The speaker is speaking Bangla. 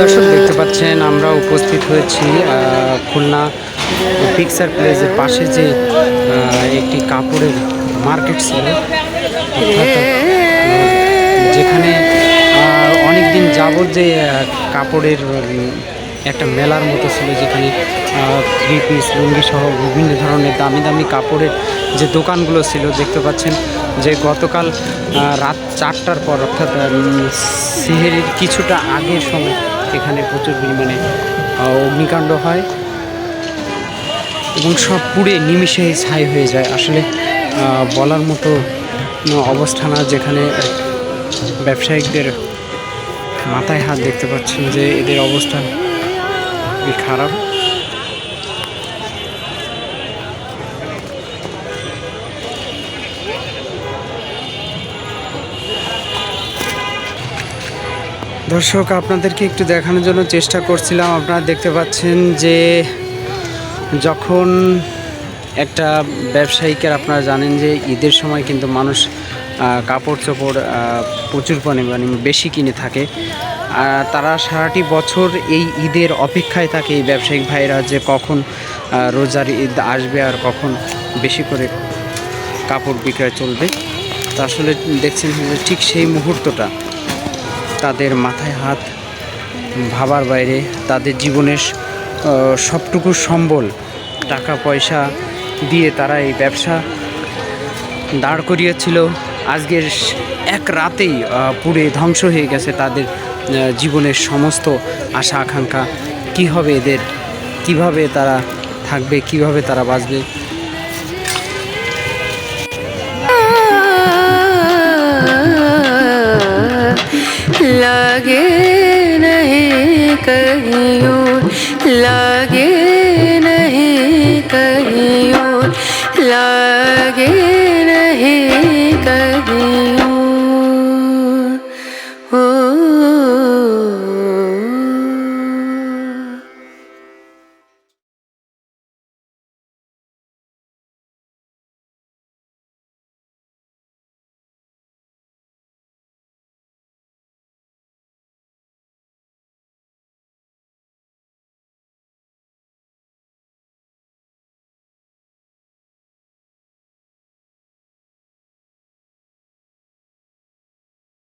দর্শক দেখতে পাচ্ছেন, আমরা উপস্থিত হয়েছি খুলনা পিকচার প্লেসের পাশে যে একটি কাপড়ের মার্কেট ছিল যেখানে অনেক দিন যাবৎ যে কাপড়ের একটা মেলার মতো ছিল, যেখানে থ্রি পিস লুঙ্গি সহ বিভিন্ন ধরনের দামি দামি কাপড়ের যে দোকানগুলো ছিল, দেখতে পাচ্ছেন যে গতকাল রাত চারটার পর, অর্থাৎ সিহেরির কিছুটা আগের সময় এখানে প্রচুর পরিমাণে অগ্নিকাণ্ড হয় এবং সব পুড়ে নিমিষেই ছাই হয়ে যায়। আসলে বলার মতো অবস্থা না যেখানে ব্যবসায়িকদের মাথায় হাত দেখতে পাচ্ছেন যে এদের অবস্থা খুবই খারাপ। দর্শক, আপনাদেরকে একটু দেখানোর জন্য চেষ্টা করছিলাম। আপনারা দেখতে পাচ্ছেন যে যখন একটা ব্যবসায়িকের আপনারা জানেন যে ঈদের সময় কিন্তু মানুষ কাপড় চোপড় প্রচুর পরিমাণে বেশি কিনে থাকে। তারা সারাটি বছর এই ঈদের অপেক্ষায় থাকে এই ব্যবসায়িক ভাইরা যে কখন রোজার ঈদ আসবে আর কখন বেশি করে কাপড় বিক্রয় চলবে। তা আসলে দেখছেন ঠিক সেই মুহূর্তটা। তাদের মাথায় হাত ভাবার বাইরে তাদের জীবনের সবটুকু সম্বল, টাকা, পয়সা দিয়ে তারা এই ব্যবসা দাঁড় করিয়েছিল। আজকের এক রাতেই পুড়ে ধ্বংস হয়ে গেছে তাদের জীবনের সমস্ত আশা, আকাঙ্ক্ষা। কী হবে এদের? কীভাবে তারা থাকবে? কীভাবে তারা বাঁচবে? कहीं लगे